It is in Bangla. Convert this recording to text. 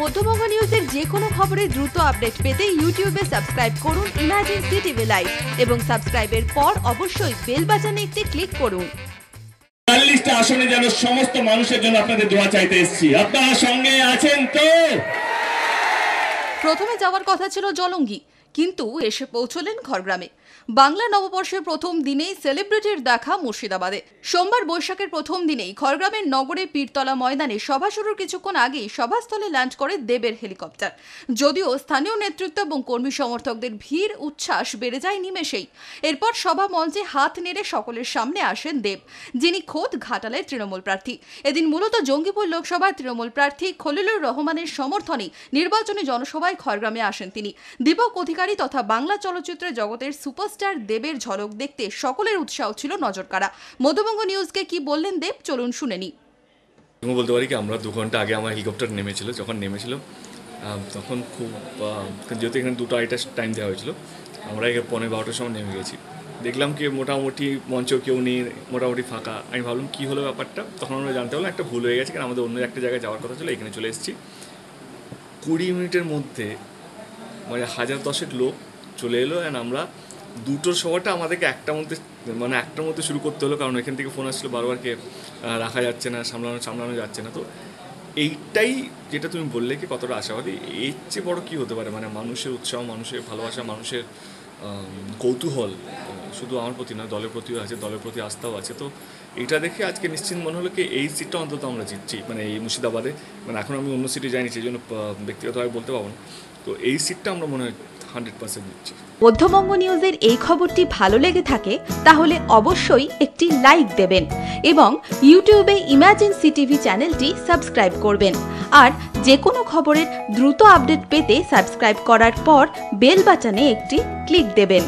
মধ্যবঙ্গ নিউজের যে কোনো খবরের দ্রুত আপডেট পেতে ইউটিউবে সাবস্ক্রাইব করুন ইমাজিন সিটিভি লাইভ এবং সাবস্ক্রাইবের পর অবশ্যই বেল বাজানে একটি ক্লিক করুন। চল্লিশটা আসনে যেন সমস্ত মানুষের জন্য আপনাদের দোয়া চাইতে এসেছি। আপনারা সঙ্গে আছেন তো? প্রথমে যাওয়ার কথা ছিল জলঙ্গি। কিন্তু এসে পৌঁছলেন খড়গ্রামে বাংলা নববর্ষের প্রথম দিনেই সেলিব্রিটির দেখা মুর্শিদাবাদে। সোমবার বৈশাখের প্রথম দিনেই খড়গ্রামের নগরে পীরতলা ময়দানে সভা শুরুর কিছুক্ষণ আগেই সভাস্থলে ল্যান্ড করে দেবের হেলিকপ্টার। যদিও স্থানীয় নেতৃত্ব এবং কর্মী সমর্থকদের ভিড়, উচ্ছ্বাস বেড়ে যায় নিমেষেই। এরপর সভা মঞ্চে হাত নেড়ে সকলের সামনে আসেন দেব, যিনি খোদ ঘাটালের তৃণমূল প্রার্থী। এদিন মূলত জঙ্গিপুর লোকসভার তৃণমূল প্রার্থী খলিলুর রহমানের সমর্থনে নির্বাচনী জনসভায় খড়গ্রামে আসেন তিনি। দীপক অধিকারী তথা বাংলা চলচ্চিত্র জগতের সুপারস্টার দেবের ঝলক দেখতে সকলের উৎসাহ ছিল নজর কাড়া মধ্যবঙ্গ নিউজকে কি বললেন দেব? চলুন শুনে নি আমি বলতে পারি কি, আমরা দু ঘণ্টা আগে আমার হেলিকপ্টার নেমেছিল, যখন নেমেছিল তখন খুব যেহেতু এখানে দুটো আড়াইটা টাইম দেওয়া হয়েছিল, আমরা এখানে পনেরো বারোটার সময় নেমে গেছি। দেখলাম কি, মোটামুটি মঞ্চেও কেউ নেই, মোটামুটি ফাঁকা। আমি ভাবলাম, কী হলো ব্যাপারটা? তখন আমরা জানতে পারলাম, একটা ভুল হয়ে গেছে, কারণ আমাদের অন্য একটা জায়গায় যাওয়ার কথা ছিল, এখানে চলে এসেছি। কুড়ি মিনিটের মধ্যে মানে হাজার দশেক লোক চলে এলো অ্যান্ড আমরা দুটোর সময়টা আমাদেরকে একটার মধ্যে মানে একটার মধ্যে শুরু করতে হলো কারণ এখান থেকে ফোন আসছিল বারবারকে আহ, রাখা যাচ্ছে না সামলানো সামলানো যাচ্ছে না। তো এইটাই যেটা তুমি বললে কি কতটা আশাবাদী এর চেয়ে বড়ো কী হতে পারে? মানে মানুষের উৎসাহ মানুষের ভালোবাসা মানুষের কৌতূহল শুধু আমার প্রতি না দলের প্রতিও আছে দলের প্রতি আস্থাও আছে। তো এটা দেখে আজকে নিশ্চিত মনে হলো কি এই সিটটা অন্তত আমরা জিতছি মানে এই মুর্শিদাবাদে। মানে এখন আমি অন্য সিটে যাইনি সেই জন্য ব্যক্তিগতভাবে বলতে পারব না। তো এই সিটটা আমরা মনে হয় হান্ড্রেড পার্সেন্ট জিতছি মধ্যবঙ্গ নিউজের এই খবরটি ভালো লেগে থাকে, তাহলে অবশ্যই একটি লাইক দেবেন এবং ইউটিউবে ইমাজিন সিটিভি চ্যানেলটি সাবস্ক্রাইব করবেন। আর যে কোনো খবরের দ্রুত আপডেট পেতে সাবস্ক্রাইব করার পর বেল বাটনে একটি ক্লিক দেবেন।